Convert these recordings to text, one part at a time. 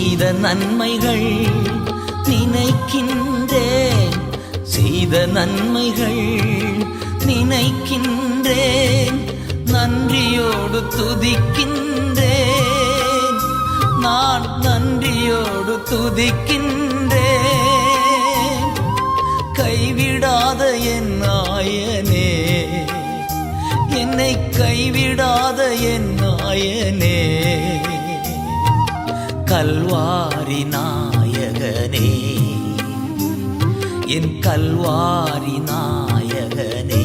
செய்த நன்மைகள் நினைக்கின்றேன். செய்த நன்மைகள் நினைக்கின்றேன். நன்றியோடு துதிக்கின்றேன். நான் நன்றியோடு துதிக்கின்றேன். கைவிடாத என் நாயனே என்னை கைவிடாத என் நாயனே. கல்வாரி நாயகனே. என் கல்வாரி நாயகனே.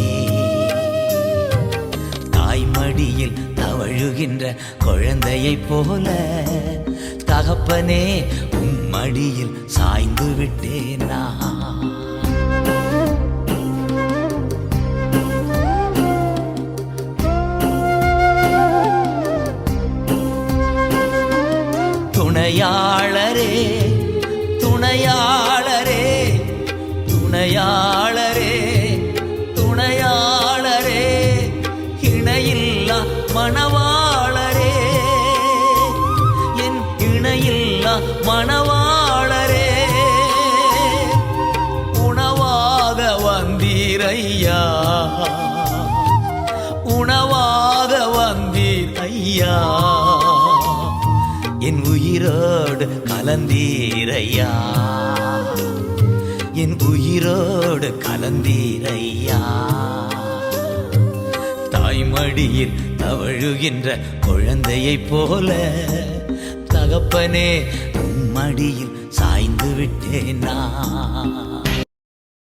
தாய்மடியில் தவழுகின்ற குழந்தையைப் போல தகப்பனே உம்மடியில் சாய்ந்து விட்டேன். துணையாளரே துணையாளரே துணையாளரே துணையாளரே இணையில்லா மணவாளரே. என் இணையில்லா மணவாளரே. உணவாக வந்தீரையா உணவாக வந்தீர் ஐயா என் உயிரோடு கலந்தீரையா? என் உயிரோடு கலந்தீரையா? தாய்மடியில் தவழுகின்ற குழந்தையைப் போல தகப்பனே உம்மடியில் சாய்ந்து விட்டேனா?